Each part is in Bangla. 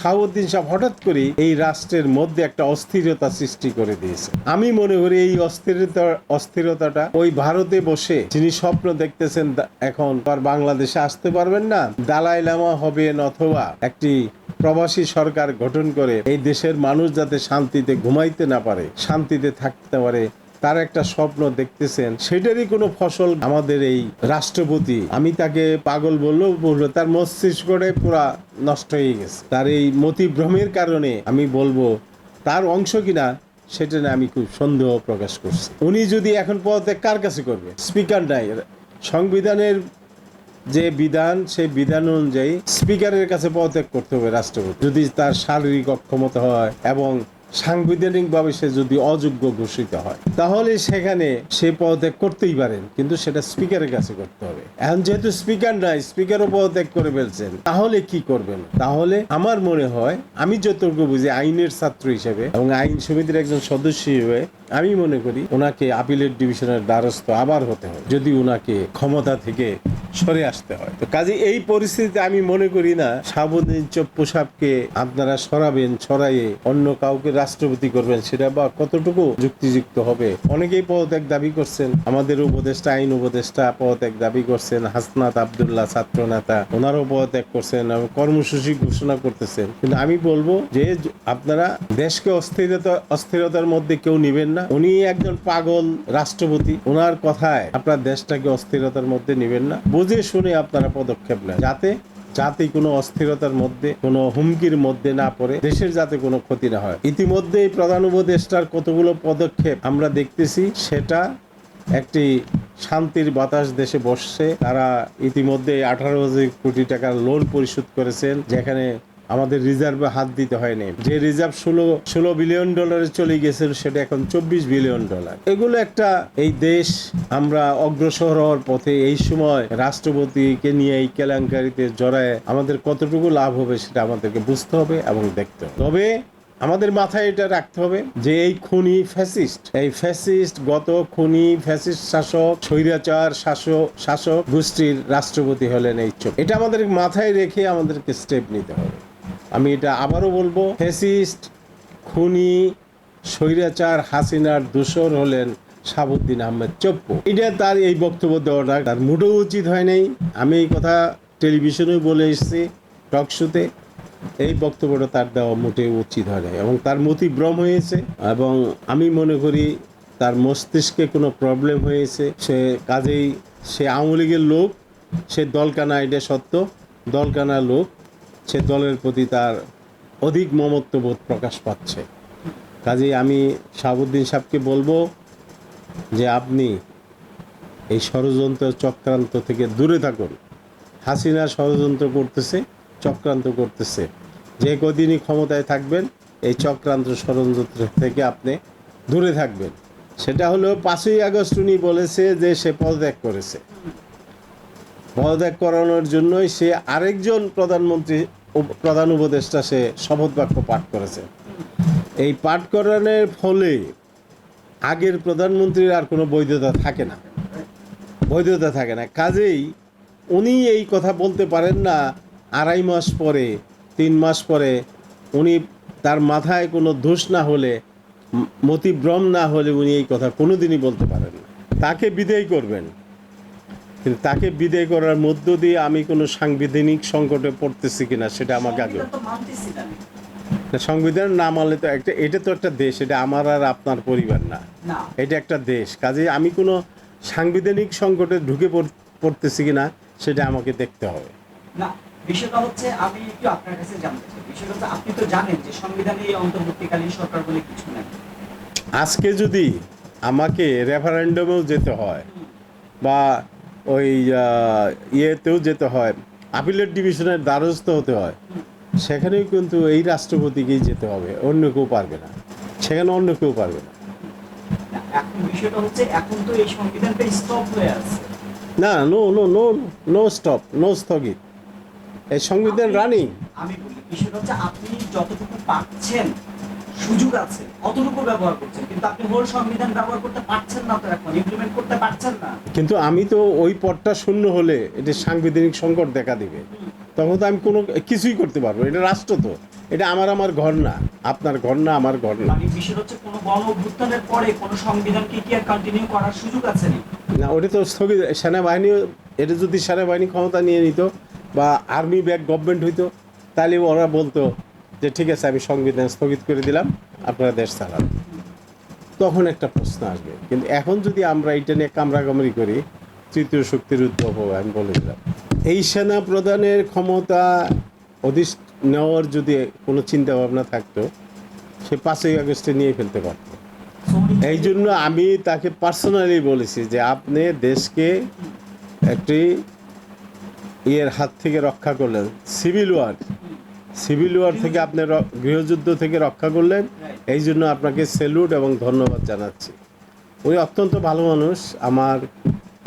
শাহাবুদ্দিন সাহেব হঠাৎ করে এই রাষ্ট্রের মধ্যে একটা অস্থিরতা সৃষ্টি করে দিয়েছে। আমি মনে করি এই অস্থিরতা, অস্থিরতাটা ওই ভারতে বসে যিনি স্বপ্ন দেখতেছেন এখন আর বাংলাদেশে আসতে পারবেন না, দালাই লামা হবেন অথবা একটি প্রবাসী সরকার গঠন করে এই দেশের মানুষ যাতে শান্তিতে ঘুমাইতে না পারে, শান্তিতে থাকতে পারে তার একটা স্বপ্ন দেখতেছেন, সেটারই কোনো ফসল আমাদের এই রাষ্ট্রপতি, আমি তাকে পাগল বললেও বলব তার মস্তিষ্কটাই পুরা নষ্ট হয়ে গেছে। তার এই মতিভ্রমের কারণে আমি বলব, তার অংশ কিনা, সেটা আমি খুব সন্দেহ প্রকাশ করছি। উনি যদি এখন পদত্যাগ কার কাছে করবে? স্পিকার নাই। সংবিধানের যে বিধান, সেই বিধান অনুযায়ী স্পিকারের কাছে পদত্যাগ করতে হবে রাষ্ট্রপতি। যদি তার শারীরিক অক্ষমতা হয় এবং সাংবিধানিকভাবে সে যদি অযোগ্য ঘোষিত হয়, তাহলে সেখানে সে পদত্যাগ করতেই পারেন, কিন্তু সেটা স্পিকারের কাছে করতে হবে। এখন যেহেতু স্পিকার নাই, স্পিকারও পদত্যাগ করে ফেলছেন, তাহলে কি করবেন? তাহলে আমার মনে হয়, আমি যতটুকু বুঝি আইনের ছাত্র হিসেবে এবং আইন সমিতির একজন সদস্য হিসেবে, আমি মনে করি ওনাকে আপিলের ডিভিশনের দ্বারস্থ আবার হতে হবে। যদি ওনাকে ক্ষমতা থেকে সরে আসতে হয়। তো কাজে এই পরিস্থিতিতে আমি মনে করি না সাবুদ্দিন চপ্পু সাহেবকে আপনারা সরাবেন ছড়াইয়ে অন্য কাউকে রাষ্ট্রপতি করবেন, সেটা বা কতটুকু যুক্তিযুক্ত হবে? অনেকেই পদত্যাগ দাবি করছেন। আমাদের উপদেষ্টা, আইন উপদেষ্টা পদত্যাগ দাবি করছেন। হাসনাত আবদুল্লাহ ছাত্র নেতা ওনারও পদত্যাগ করছেন কর্মসূচি ঘোষণা করতেছেন। কিন্তু আমি বলব যে, আপনারা দেশকে অস্থিরতা, অস্থিরতার মধ্যে কেউ নিবেন না। উনি একজন পাগল রাষ্ট্রপতি। ওনার কথায় আপনার দেশটাকে অস্থিরতার মধ্যে নিবেন না। বুঝে শুনে আপনারা পদক্ষেপ নেন। যাতে যাতে কোনো অস্থিরতার মধ্যে, কোনো হুমকির মধ্যে না পড়ে, দেশের যাতে কোনো ক্ষতি না হয়। ইতিমধ্যে প্রধান উপদেষ্টার কতগুলো পদক্ষেপ আমরা দেখতেছি, সেটা একটি শান্তির বাতাস দেশে বসছে। তারা ইতিমধ্যে আঠারো কোটি টাকার লোন পরিশোধ করেছেন, যেখানে আমাদের রিজার্ভে হাত দিতে হয়নি। যে রিজার্ভ ষোলো ষোলো বিলিয়ন ডলারে চলে গেছিল সেটা এখন চব্বিশ বিলিয়ন ডলার এগুলো একটা, এই দেশ আমরা অগ্রসর হওয়ার পথে এই সময় রাষ্ট্রপতিকে নিয়ে এই কেলেঙ্কারিতে জড়ায় আমাদের কতটুকু লাভ হবে সেটা আমাদেরকে বুঝতে হবে এবং দেখতে হবে। তবে আমাদের মাথায় এটা রাখতে হবে যে এই খুনি ফ্যাসিস্ট এই ফ্যাসিস্ট গত খুনি ফ্যাসিস্ট শাসক, স্বৈরাচার শাসক শাসক গোষ্ঠীর রাষ্ট্রপতি হলেন এই চোখ। এটা আমাদের মাথায় রেখে আমাদেরকে স্টেপ নিতে হবে। আমি এটা আবারও বলব ফেসিস্ট খুনি, স্বৈরাচার হাসিনার দূষর হলেন সাবুদ্দিন আহমেদ চপ্পু। এটা তার এই বক্তব্য দেওয়াটা তার মোটেও উচিত হয় নাই। আমি এই কথা টেলিভিশনেও বলে এসেছি, টক শোতে। এই বক্তব্যটা তার দেওয়া মোটেও উচিত হয় নাই এবং তার মতিভ্রম হয়েছে এবং আমি মনে করি তার মস্তিষ্কে কোনো প্রবলেম হয়েছে। সে কাজেই সে আওয়ামী লীগের লোক, সে দলকানা এটা সত্য। দলকানা লোক সে দলের প্রতি তার অধিক মমত্ববোধ প্রকাশ পাচ্ছে। কাজেই আমি শাহাবুদ্দিন সাহেবকে বলব যে আপনি এই ষড়যন্ত্র চক্রান্ত থেকে দূরে থাকুন। হাসিনা ষড়যন্ত্র করতেছে, চক্রান্ত করতেছে। যে কদিনই ক্ষমতায় থাকবেন, এই চক্রান্ত ষড়যন্ত্র থেকে আপনি দূরে থাকবেন। সেটা হলো পাঁচই আগস্ট উনি বলেছে যে সে পদত্যাগ করেছে। পদত্যাগ করানোর জন্যই সে আরেকজন প্রধানমন্ত্রী প্রধান উপদেষ্টা সে শপথ বাক্য পাঠ করেছে। এই পাঠ করানোর ফলে আগের প্রধানমন্ত্রীর আর কোনো বৈধতা থাকে না। বৈধতা থাকে না। কাজেই উনি এই কথা বলতে পারেন না, আড়াই মাস পরে, তিন মাস পরে উনি তার মাথায় কোনো দোষ না হলে, মতিভ্রম না হলে উনি এই কথা কোনোদিনই বলতে পারেন না। তাকে বিদায় করবেন। কিন্তু তাকে বিদায় করার মধ্য দিয়ে আমি কোনো সাংবিধানিক সংকটে পড়তেছি কিনা সেটা আমাকে আগে সংবিধান না সংবিধান না মানলে তো একটা এটা তো একটা দেশ এটা আমার আর আপনার পরিবার না। এটা একটা দেশ। কাজে আমি কোনো সাংবিধানিক সংকটে ঢুকে পড়- পড়তেছি কিনা সেটা আমাকে দেখতে হবে। না বিষয়টা হচ্ছে আমি একটু আপনার কাছে জানতে চাই। বিষয়টা হচ্ছে আপনি তো জানেন যে সংবিধানে অন্তর্বর্তীকালীন সরকার বলে কিছু নেই। আজকে যদি আমাকে রেফারেন্ডামেও যেতে হয় বা ওই ইয়েতেও যেতে হয় আপিলের ডিভিশনের দ্বারস্থ হতে হয়। সেখানেও কিন্তু এই রাষ্ট্রপতিকেই যেতে হবে অন্য কেউ পারবে না। সেখানে অন্য কেউ পারবে না। না, এখন বিষয়টা হচ্ছে এখন তো এই সংবিধানটা স্টপ হয়ে আছে। না no no no no stop no স্থগিত। এই সংবিধান রানিং। আমি বলি বিষয়টা হচ্ছে আপনি যতটুকু পাচ্ছেন সুযোগ আছে অতটুকু ব্যবহার করছেন। কিন্তু আপনি হোল সংবিধান ব্যবহার করতে পারছেন না তো এখন ইমপ্লিমেন্ট করতে পারছেন না। কিন্তু আমি তো ওই পদটা শূন্য হলে এটা সাংবিধানিক সংকট দেখা দিবে। তখন তো আমি কোনো কিছুই করতে পারব এটা রাষ্ট্র তো। এটা আমার আমার ঘর না। আপনার ঘর না আমার ঘর না। বিষয় হচ্ছে কোনো গণ অভ্যুত্থানের পরে কোনো সংবিধানকে কি আর কন্টিনিউ করার সুযোগ আছে না ওটা তো স্থগিত সেনাবাহিনী এটা যদি সেনাবাহিনী ক্ষমতা নিয়ে নিত বা আর্মি ব্যাক গভর্নমেন্ট হইতো তাহলে ওরা বলতো যে ঠিক আছে, আমি সংবিধান স্থগিত করে দিলাম, আপনারা দেশ চালান। তখন একটা প্রশ্ন আসবে। কিন্তু এখন যদি আমরা এটা নিয়ে কামড়াকামড়ি করি, তৃতীয় শক্তির উদ্ভব হবে, আমি বলে দিলাম। এই সেনা প্রধানের ক্ষমতা অধিস নেওয়ার যদি কোনো চিন্তা ভাবনা থাকতো, সে পাঁচই আগস্টে নিয়ে ফেলতে পারতো। এই জন্য আমি তাকে পার্সোনালি বলেছি যে আপনি দেশকে একটি ইয়ের হাত থেকে রক্ষা করলেন সিভিল ওয়ার সিভিল ওয়ার থেকে আপনি গৃহযুদ্ধ থেকে রক্ষা করলেন। এই জন্য আপনাকে সেলুট এবং ধন্যবাদ জানাচ্ছি। উনি অত্যন্ত ভালো মানুষ। আমার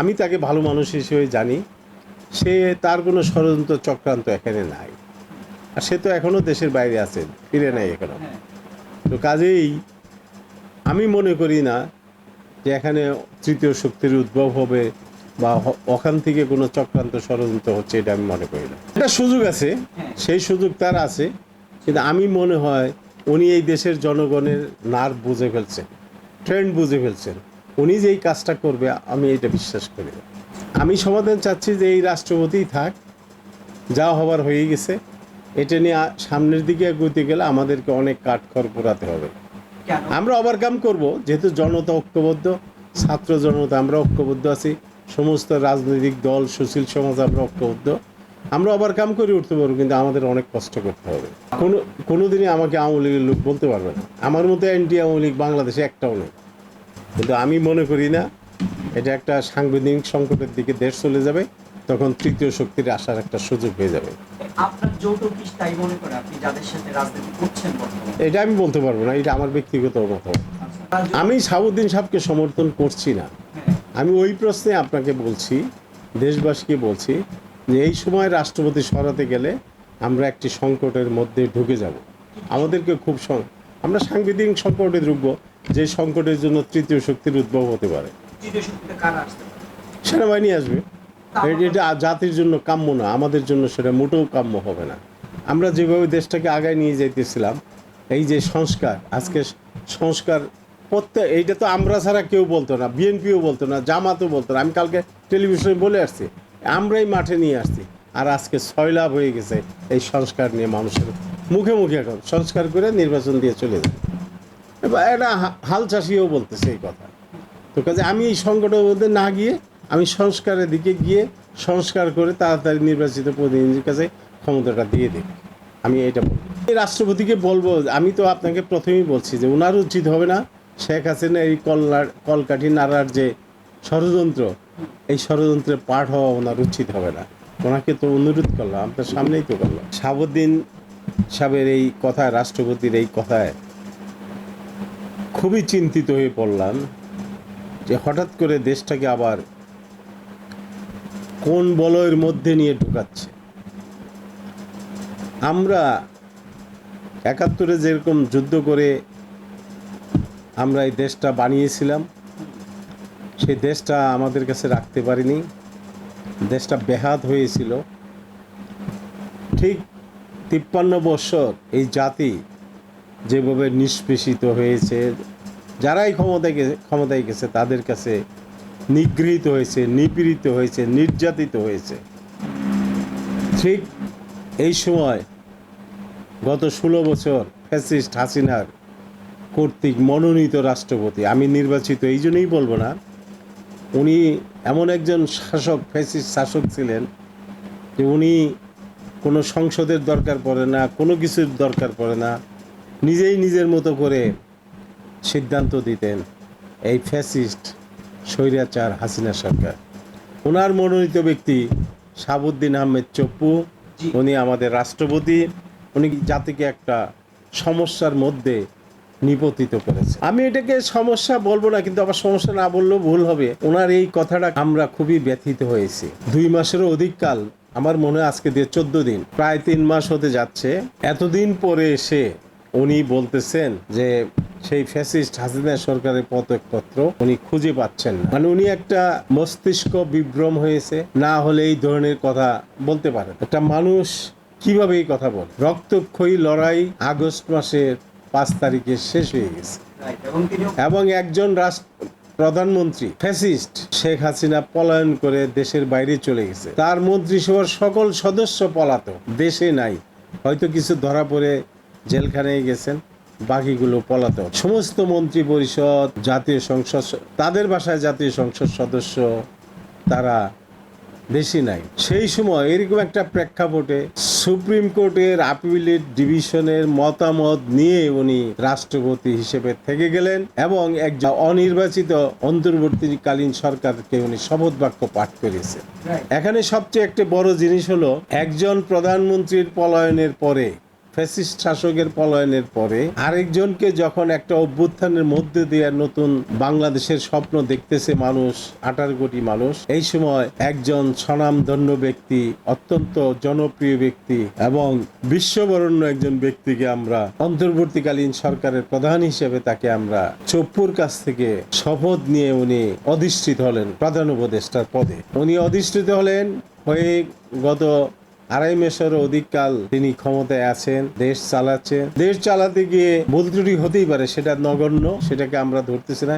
আমি তাকে ভালো মানুষ হিসেবে জানি। সে তার কোনো ষড়যন্ত্র চক্রান্ত এখানে নাই। আর সে তো এখনও দেশের বাইরে আছেন ফিরে নাই এখনও। হ্যাঁ, তো কাজেই আমি মনে করি না যে এখানে তৃতীয় শক্তির উদ্ভব হবে। বা ওখান থেকে কোনো চক্রান্ত ষড়যন্ত্র হচ্ছে এটা আমি মনে করি না একটা সুযোগ আছে। সেই সুযোগ তার আছে কিন্তু আমি মনে হয় উনি এই দেশের জনগণের নার্ভ বুঝে ফেলছেন ট্রেন্ড বুঝে ফেলছেন উনি যে এই কাজটা করবে আমি এটা বিশ্বাস করি না। আমি সমাধান চাচ্ছি যে এই রাষ্ট্রপতিই থাক যা হবার হয়ে গেছে এটা নিয়ে সামনের দিকে এগোতে গেলে আমাদেরকে অনেক কাঠখড় পোড়াতে হবে আমরা ওভারকাম করব যেহেতু জনতা ঐক্যবদ্ধ ছাত্র জনতা আমরা ঐক্যবদ্ধ আছি সমস্ত রাজনৈতিক দল সুশীল সমাজ আমরা ঐক্যবদ্ধ। আমরা ওভারকাম করে উঠতে পারব কিন্তু আমাদের অনেক কষ্ট করতে হবে। কোনো কোনোদিনই আমাকে আওয়ামী লীগের লোক বলতে পারবে না। আমার মতো অ্যান্টি আওয়ামী লীগ বাংলাদেশে একটাও নেই। কিন্তু আমি মনে করি না এটা একটা সাংবিধানিক সংকটের দিকে দেশ চলে যাবে তখন তৃতীয় শক্তির আসার একটা সুযোগ হয়ে যাবে। এটা আমি বলতে পারব না এটা আমার ব্যক্তিগত মত আচ্ছা, আমি সাবুদ্দিন সাহেবকে সমর্থন করছি না। আমি ওই প্রশ্নে আপনাকে বলছি দেশবাসীকে বলছি যে এই সময় রাষ্ট্রপতি সরাতে গেলে আমরা একটি সংকটের মধ্যে ঢুকে যাব। আমাদেরকে খুব সং- আমরা সাংবিধানিক সংকটে ঢুকবো যে সংকটের জন্য তৃতীয় শক্তির উদ্ভব হতে পারে। সেনাবাহিনী আসবে। এটা জাতির জন্য কাম্য না আমাদের জন্য সেটা মোটেও কাম্য হবে না। আমরা যেভাবে দেশটাকে আগায় নিয়ে যাইতেছিলাম এই যে সংস্কার আজকে সংস্কার প্রত্যেক এইটা তো আমরা ছাড়া কেউ বলতো না, বিএনপিও বলতো না, জামাতও বলতো না। আমি কালকে টেলিভিশনে বলে আসছি, আমরাই মাঠে নিয়ে আসছি। আর আজকে ছয় লাভ হয়ে গেছে এই সংস্কার নিয়ে মানুষের মুখে মুখে এখন, সংস্কার করে নির্বাচন দিয়ে চলে যায়। এবার এটা হাল চাষিও বলতেছে এই কথা। তো কাজে আমি এই সংকটের মধ্যে না গিয়ে, আমি সংস্কারের দিকে গিয়ে সংস্কার করে তাড়াতাড়ি নির্বাচিত প্রতিনিধির কাছে ক্ষমতাটা দিয়ে দিই। আমি এটা বলব। এই রাষ্ট্রপতিকে বলব, আমি তো আপনাকে প্রথমেই বলছি যে ওনার উচিত হবে না শেখ হাসিনা এই কল্লার কলকাঠি নাড়ার যে ষড়যন্ত্র, এই ষড়যন্ত্রের পাঠ হওয়া ওনার উচিত হবে না। ওনাকে তো অনুরোধ করলাম, আপনার সামনেই তো করলাম। সাবুদ্দিন সাহেবের এই কথায়, রাষ্ট্রপতির এই কথায় খুবই চিন্তিত হয়ে পড়লাম যে হঠাৎ করে দেশটাকে আবার কোন বলয়ের মধ্যে নিয়ে ঢুকাচ্ছে। আমরা একাত্তরে যেরকম যুদ্ধ করে আমরা এই দেশটা বানিয়েছিলাম। সেই দেশটা আমাদের কাছে রাখতে পারিনি। দেশটা বেহাত হয়েছিল। ঠিক তিপ্পান্ন বৎসর এই জাতি যেভাবে নিষ্পেষিত হয়েছে, যারাই ক্ষমতায় গেছে ক্ষমতায় গেছে, তাদের কাছে নিগৃহীত হয়েছে, নিপীড়িত হয়েছে, নির্যাতিত হয়েছে। ঠিক এই সময় গত ষোলো বছর ফ্যাসিস্ট হাসিনার কর্তৃক মনোনীত রাষ্ট্রপতি। আমি নির্বাচিত এই জন্যই বলব না উনি এমন একজন শাসক ফ্যাসিস্ট শাসক ছিলেন যে উনি কোনো সংসদের দরকার পড়ে না কোনো কিছুর দরকার পড়ে না নিজেই নিজের মতো করে সিদ্ধান্ত দিতেন এই ফ্যাসিস্ট স্বৈরাচার হাসিনা সরকার। ওনার মনোনীত ব্যক্তি সাবুদ্দিন আহমেদ চপ্পু উনি আমাদের রাষ্ট্রপতি। উনি জাতিকে একটা সমস্যার মধ্যে নিপতিত করেছে। আমি এটাকে সমস্যা বলব না, কিন্তু আবার সমস্যা না বললেও ভুল হবে। ওনার এই কথাটা আমরা খুবই ব্যথিত হয়েছি। দুই মাসেরও অধিক কাল আমার মনে হয় আজকে দিয়ে চোদ্দ দিন, প্রায় তিন মাস হতে যাচ্ছে। এতদিন পরে এসে উনি বলতেছেন যে সেই ফ্যাসিস্ট হাসিনা সরকারের পদকপত্র উনি খুঁজে পাচ্ছেন না। মানে উনি একটা মস্তিষ্ক বিভ্রম হয়েছে, না হলে এই ধরনের কথা বলতে পারেন একটা মানুষ কীভাবে এই কথা বল? রক্তক্ষয়ী লড়াই আগস্ট মাসের পাঁচ তারিখে শেষ হয়ে গেছে। এবং একজন রাষ্ট্র প্রধানমন্ত্রী, ফ্যাসিস্ট শেখ হাসিনা পলায়ন করে দেশের বাইরে চলে গেছে। তার মন্ত্রিসভার সকল সদস্য পলাতক, দেশে নাই। হয়তো কিছু ধরা পড়ে জেলখানায় গেছেন, বাকিগুলো পলাতক। সমস্ত মন্ত্রী পরিষদ জাতীয় সংসদ তাদের বাসায় জাতীয় সংসদ সদস্য, তারা বেশি নাই। সেই সময় এরকম একটা প্রেক্ষাপটে সুপ্রিম কোর্টের আপিলেট ডিভিশনের মতামত নিয়ে উনি রাষ্ট্রপতি হিসেবে থেকে গেলেন এবং একজন অনির্বাচিত অন্তর্বর্তীকালীন সরকারকে উনি শপথ বাক্য পাঠ করেছেন। এখানে সবচেয়ে একটা বড় জিনিস হলো একজন প্রধানমন্ত্রীর পলায়নের পরে ফ্যাসিস্ট শাসকের পলায়নের পরে আরেকজনকে যখন একটা অভ্যুত্থানের মধ্যে দিয়ে নতুন বাংলাদেশের স্বপ্ন দেখতেছে মানুষ, আঠারো কোটি মানুষ, এই সময় একজন স্বনামধন্য ব্যক্তি, অত্যন্ত জনপ্রিয় ব্যক্তি এবং বিশ্ববরণ্য একজন ব্যক্তিকে আমরা অন্তর্বর্তীকালীন সরকারের প্রধান হিসেবে তাকে আমরা চপ্পুর কাছ থেকে শপথ নিয়ে উনি অধিষ্ঠিত হলেন প্রধান উপদেষ্টার পদে। উনি অধিষ্ঠিত হলেন হয়ে গত আড়াই মাসেরও অধিককাল তিনি ক্ষমতায় আছেন, দেশ চালাচ্ছেন। দেশ চালাতে গিয়ে ভুল ত্রুটি হতেই পারে, সেটা নগণ্য, সেটাকে আমরা ধরতেছি না।